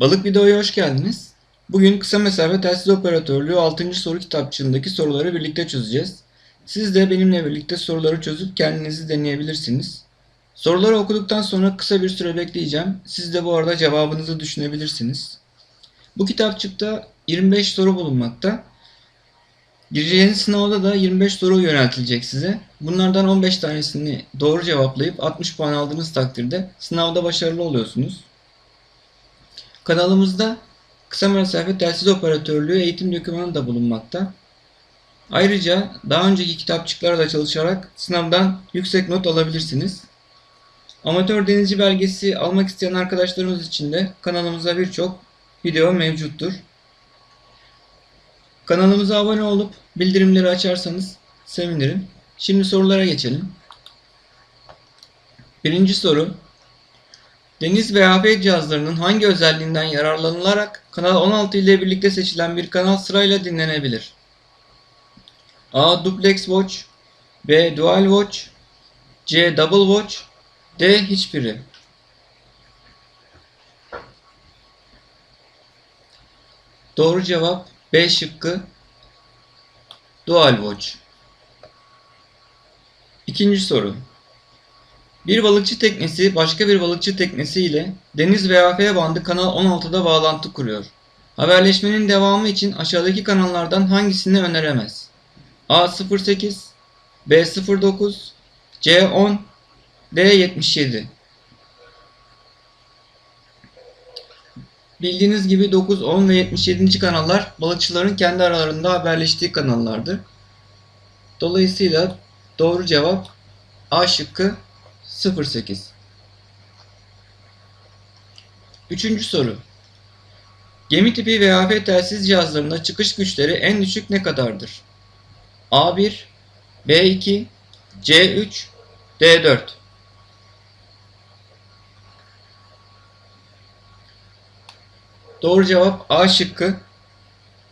Balık videoya hoş geldiniz. Bugün kısa mesafe telsiz operatörlüğü 6. soru kitapçığındaki soruları birlikte çözeceğiz. Siz de benimle birlikte soruları çözüp kendinizi deneyebilirsiniz. Soruları okuduktan sonra kısa bir süre bekleyeceğim. Siz de bu arada cevabınızı düşünebilirsiniz. Bu kitapçıkta 25 soru bulunmakta. Gireceğiniz sınavda da 25 soru yöneltilecek size. Bunlardan 15 tanesini doğru cevaplayıp 60 puan aldığınız takdirde sınavda başarılı oluyorsunuz. Kanalımızda kısa mesafe telsiz operatörlüğü eğitim dokümanı da bulunmakta. Ayrıca daha önceki kitapçıklarla çalışarak sınavdan yüksek not alabilirsiniz. Amatör denizci belgesi almak isteyen arkadaşlarımız için de kanalımızda birçok video mevcuttur. Kanalımıza abone olup bildirimleri açarsanız sevinirim. Şimdi sorulara geçelim. Birinci soru. Deniz ve AF cihazlarının hangi özelliğinden yararlanılarak Kanal 16 ile birlikte seçilen bir kanal sırayla dinlenebilir? A. Duplex Watch B. Dual Watch C. Double Watch D. Hiçbiri Doğru cevap B şıkkı Dual Watch. İkinci soru. Bir balıkçı teknesi başka bir balıkçı teknesi ile deniz veya F bandı kanal 16'da bağlantı kuruyor. Haberleşmenin devamı için aşağıdaki kanallardan hangisini öneremez? A08, B09, C10, D77. Bildiğiniz gibi 9, 10 ve 77. kanallar balıkçıların kendi aralarında haberleştiği kanallardır. Dolayısıyla doğru cevap A şıkkı 08. Üçüncü soru. Gemi tipi VHF telsiz cihazlarında çıkış güçleri en düşük ne kadardır? A1, B2, C3, D4. Doğru cevap A şıkkı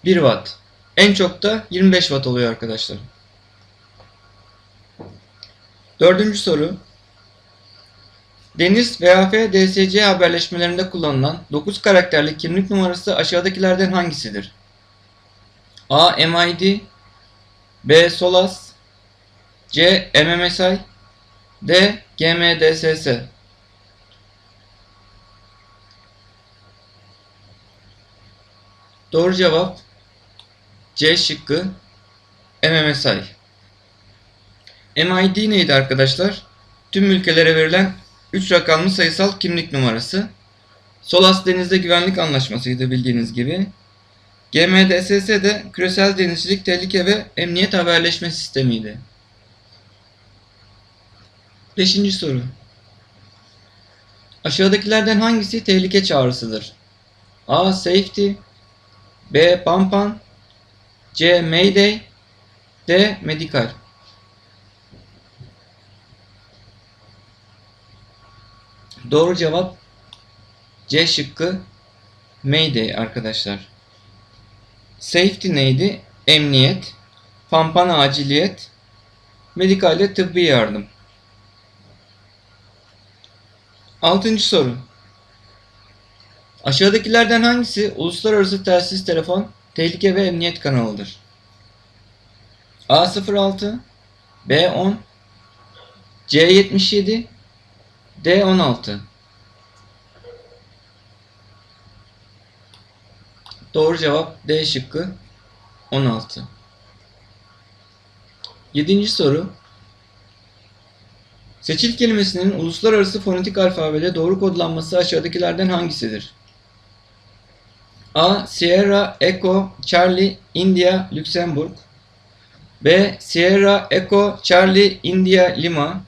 1 watt. En çok da 25 watt oluyor arkadaşlar. Dördüncü soru. Deniz VHF DSC haberleşmelerinde kullanılan 9 karakterli kimlik numarası aşağıdakilerden hangisidir? A. MID B. SOLAS C. MMSI D. GMDSS Doğru cevap C şıkkı MMSI. MID neydi arkadaşlar? Tüm ülkelere verilen 3 rakamlı sayısal kimlik numarası. Solas Denizde Güvenlik Anlaşması'ydı bildiğiniz gibi. GMDSS de Küresel Denizcilik Tehlike ve Emniyet Haberleşme Sistemi'ydi. Beşinci soru. Aşağıdakilerden hangisi tehlike çağrısıdır? A. Safety B. Pampan C. Mayday D. Medical Doğru cevap C şıkkı Mayday arkadaşlar. Safety neydi? Emniyet. Pampan aciliyet. Medical de tıbbi yardım. Altıncı soru. Aşağıdakilerden hangisi uluslararası telsiz telefon tehlike ve emniyet kanalıdır? A06 B10 C77 D16 Doğru cevap D şıkkı 16. Yedinci soru. Seçil kelimesinin uluslararası fonetik alfabede doğru kodlanması aşağıdakilerden hangisidir? A. Sierra, Echo, Charlie, India, Lüksemburg. B. Sierra, Echo, Charlie, India, Lima.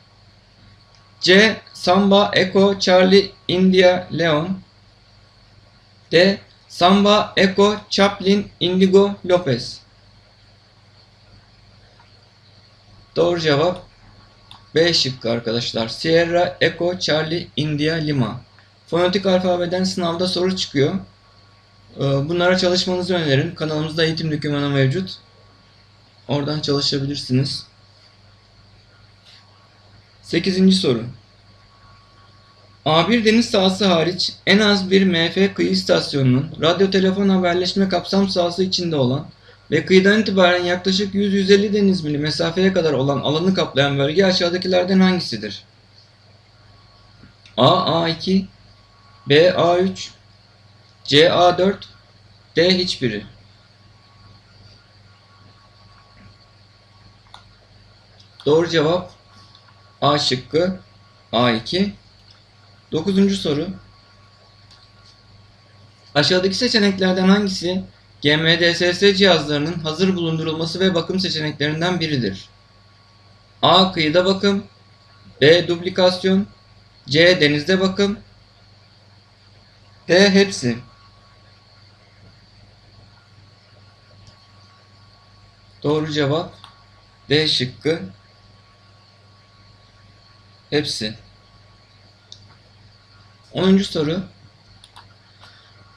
C. Samba, Echo, Charlie, India, Leon. D. Samba, Echo, Chaplin, Indigo, Lopez. Doğru cevap B şıkkı arkadaşlar. Sierra, Echo, Charlie, India, Lima. Fonetik alfabeden sınavda soru çıkıyor. Ee, Bunlara çalışmanızı öneririm. Kanalımızda eğitim dokümanı mevcut. Oradan çalışabilirsiniz. 8. soru. A1 deniz sahası hariç en az bir MF kıyı istasyonunun radyo telefon haberleşme kapsam sahası içinde olan ve kıyıdan itibaren yaklaşık 100-150 deniz mili mesafeye kadar olan alanı kaplayan bölge aşağıdakilerden hangisidir? A. A2 B. A3 C. A4 D. Hiçbiri Doğru cevap A şıkkı A2 Dokuzuncu soru Aşağıdaki seçeneklerden hangisi GMDSS cihazlarının hazır bulundurulması ve bakım seçeneklerinden biridir? A. Kıyıda bakım B. Duplikasyon C. Denizde bakım D. Hepsi Doğru cevap D şıkkı Hepsi 10. soru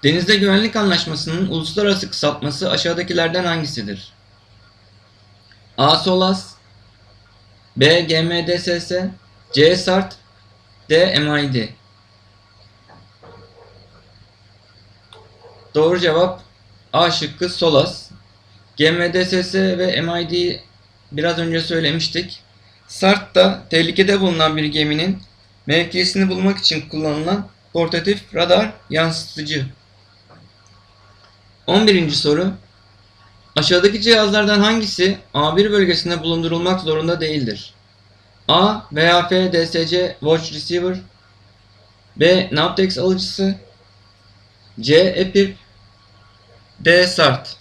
Denizde Güvenlik Anlaşması'nın uluslararası kısaltması aşağıdakilerden hangisidir? A. SOLAS B. GMDSS C. SART D. MID Doğru cevap A şıkkı SOLAS. GMDSS ve MID biraz önce söylemiştik. SART da tehlikede bulunan bir geminin mevkisini bulmak için kullanılan portatif radar yansıtıcı. 11. soru. Aşağıdaki cihazlardan hangisi A1 bölgesinde bulundurulmak zorunda değildir? A. VHF DSC Watch Receiver B. Navtex alıcısı C. EPIRB D. SART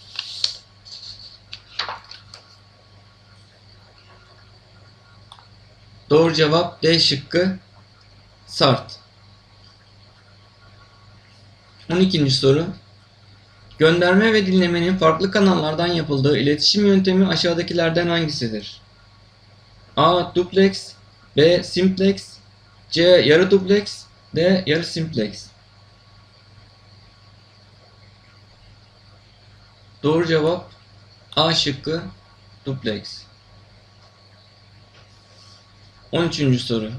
Doğru cevap D şıkkı SART 12. soru Gönderme ve dinlemenin farklı kanallardan yapıldığı iletişim yöntemi aşağıdakilerden hangisidir? A. Duplex B. Simplex C. Yarı duplex D. Yarı simplex Doğru cevap A şıkkı duplex 13. soru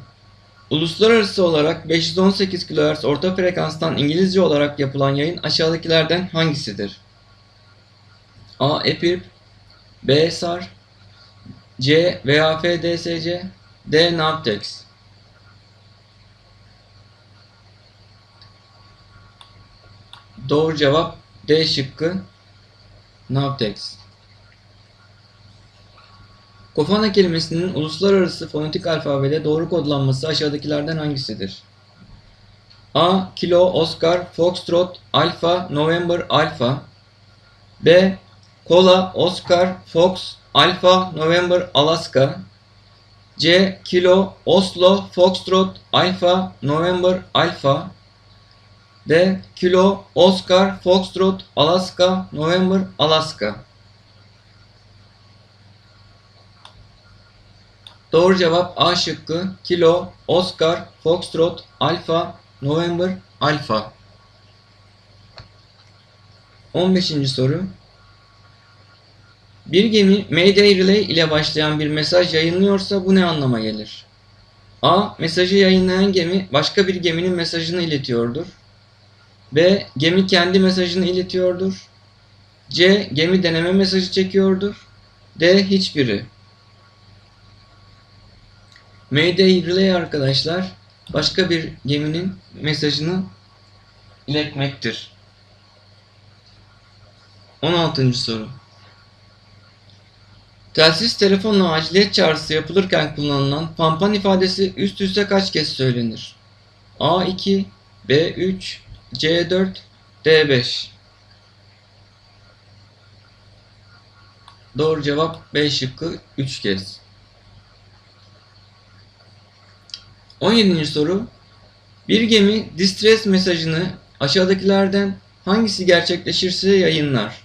Uluslararası olarak 518 kHz orta frekanstan İngilizce olarak yapılan yayın aşağıdakilerden hangisidir? A. EPIRB B. SAR C. VHF DSC D. Navtex Doğru cevap D şıkkı Navtex Kofana kelimesinin uluslararası fonetik alfabede doğru kodlanması aşağıdakilerden hangisidir? A. Kilo, Oscar, Foxtrot, Alfa, November, Alfa B. Kola, Oscar, Fox, Alfa, November, Alaska C. Kilo, Oslo, Foxtrot, Alfa, November, Alfa D. Kilo, Oscar, Foxtrot, Alaska, November, Alaska Doğru cevap A şıkkı. Kilo, Oscar, Foxtrot, Alfa, November, Alfa. 15. soru. Bir gemi Mayday Relay ile başlayan bir mesaj yayınlıyorsa bu ne anlama gelir? A. Mesajı yayınlayan gemi başka bir geminin mesajını iletiyordur. B. Gemi kendi mesajını iletiyordur. C. Gemi deneme mesajı çekiyordur. D. Hiçbiri. Mayday Relay arkadaşlar başka bir geminin mesajını iletmektir. 16. soru. Telsiz telefonla aciliyet çağrısı yapılırken kullanılan pampan ifadesi üst üste kaç kez söylenir? A2, B3, C4, D5. Doğru cevap B şıkkı 3 kez. 17. soru. Bir gemi distress mesajını aşağıdakilerden hangisi gerçekleşirse yayınlar?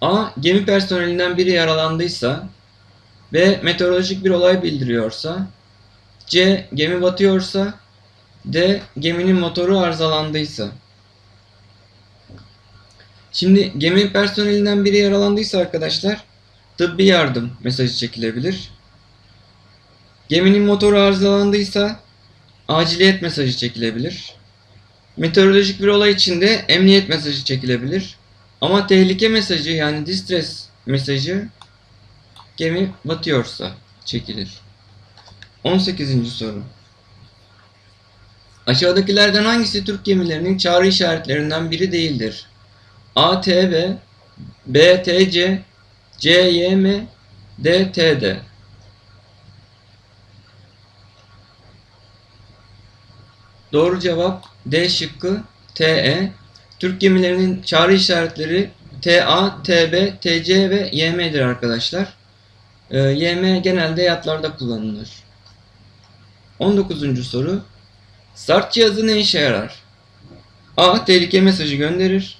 A. Gemi personelinden biri yaralandıysa B. Meteorolojik bir olay bildiriyorsa C. Gemi batıyorsa D. Geminin motoru arızalandıysa Şimdi gemi personelinden biri yaralandıysa arkadaşlar tıbbi yardım mesajı çekilebilir. Geminin motoru arızalandıysa aciliyet mesajı çekilebilir. Meteorolojik bir olay için de emniyet mesajı çekilebilir. Ama tehlike mesajı yani distress mesajı gemi batıyorsa çekilir. 18. soru. Aşağıdakilerden hangisi Türk gemilerinin çağrı işaretlerinden biri değildir? A, T, B, B, T, C, C, Y, M, D, T, D. Doğru cevap D şıkkı TE. Türk gemilerinin çağrı işaretleri TA, TB, TC ve YM'dir arkadaşlar. Ee, YM genelde yatlarda kullanılır. 19. soru. Start cihazı ne işe yarar? A. Tehlike mesajı gönderir.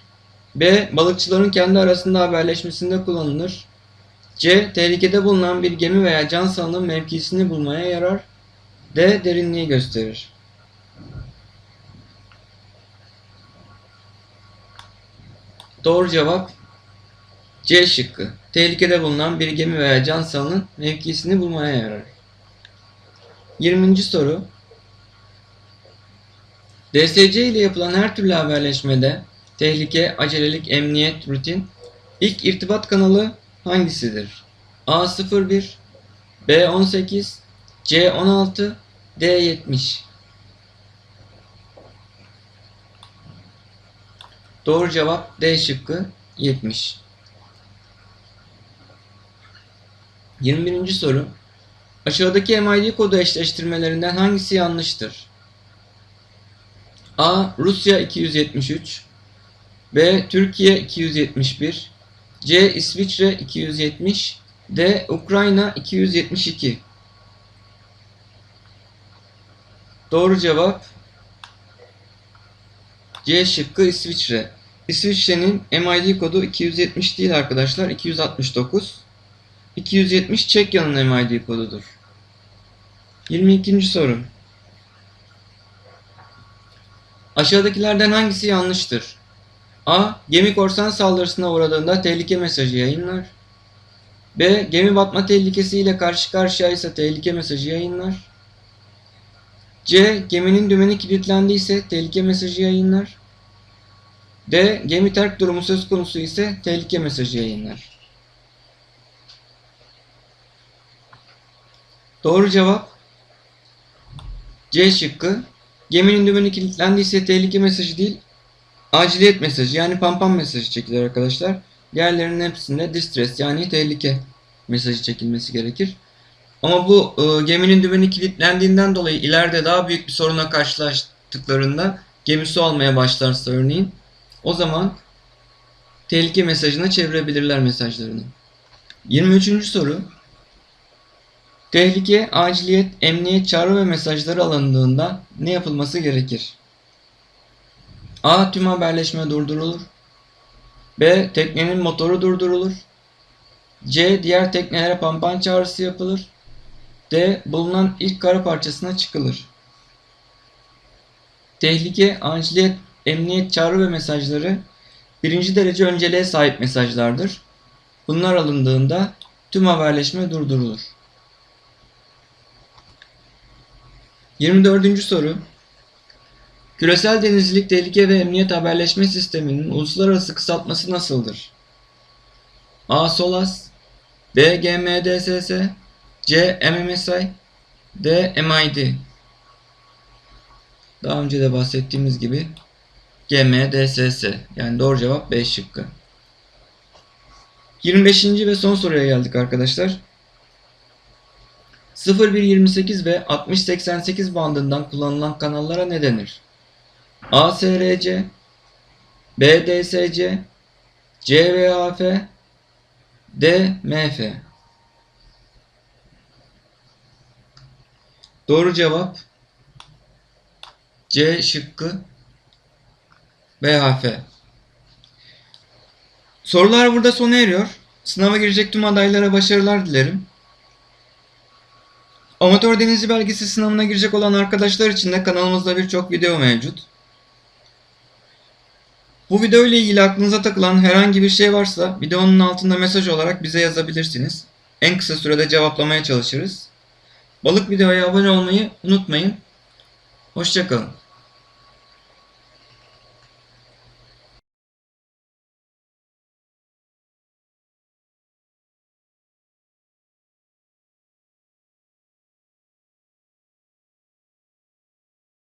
B. Balıkçıların kendi arasında haberleşmesinde kullanılır. C. Tehlikede bulunan bir gemi veya can sağlığının mevkisini bulmaya yarar. D. Derinliği gösterir. Doğru cevap C şıkkı. Tehlikede bulunan bir gemi veya can sağlığının mevkisini bulmaya yarar. 20. soru. DSC ile yapılan her türlü haberleşmede tehlike, acelelik, emniyet, rutin ilk irtibat kanalı hangisidir? A01, B18, C16, D70. Doğru cevap D şıkkı 70. 21. soru. Aşağıdaki MID kodu eşleştirmelerinden hangisi yanlıştır? A. Rusya 273 B. Türkiye 271 C. İsviçre 270 D. Ukrayna 272 Doğru cevap C şıkkı İsviçre. İsviçre'nin MID kodu 270 değil arkadaşlar 269. 270 Çekya'nın MID kodudur. 22. soru. Aşağıdakilerden hangisi yanlıştır? A. Gemi korsan saldırısına uğradığında tehlike mesajı yayınlar. B. Gemi batma tehlikesiyle karşı karşıya ise tehlike mesajı yayınlar. C. Geminin dümeni kilitlendiyse tehlike mesajı yayınlar. D. Gemi terk durumu söz konusu ise tehlike mesajı yayınlar. Doğru cevap C şıkkı. Geminin dümeni kilitlendiyse tehlike mesajı değil, aciliyet mesajı yani pampam mesajı çekilir arkadaşlar. Diğerlerinin hepsinde distress yani tehlike mesajı çekilmesi gerekir. Ama bu e, geminin dümeni kilitlendiğinden dolayı ileride daha büyük bir soruna karşılaştıklarında gemi su almaya başlarsa örneğin o zaman tehlike mesajına çevirebilirler mesajlarını. 23. soru. Tehlike, aciliyet, emniyet çağrı ve mesajları alındığında ne yapılması gerekir? A. Tüm haberleşme durdurulur. B. Teknenin motoru durdurulur. C. Diğer teknelere pampan çağrısı yapılır. D. Bulunan ilk kara parçasına çıkılır. Tehlike, aciliyet, emniyet çağrı ve mesajları birinci derece önceliğe sahip mesajlardır. Bunlar alındığında tüm haberleşme durdurulur. 24. soru. Küresel denizcilik tehlike ve emniyet haberleşme sisteminin uluslararası kısaltması nasıldır? A. SOLAS B. GMDSS C. MMSI D. MID Daha önce de bahsettiğimiz gibi GMDSS yani doğru cevap B şıkkı. 25. ve son soruya geldik arkadaşlar. 0128 ve 6088 bandından kullanılan kanallara ne denir? ASRC, BDSC, CVAF, DMF. Doğru cevap C şıkkı BHF. Sorular burada sona eriyor. Sınava girecek tüm adaylara başarılar dilerim. Amatör denizci belgesi sınavına girecek olan arkadaşlar için de kanalımızda birçok video mevcut. Bu video ile ilgili aklınıza takılan herhangi bir şey varsa videonun altında mesaj olarak bize yazabilirsiniz. En kısa sürede cevaplamaya çalışırız. Balık videoya abone olmayı unutmayın. Hoşçakalın.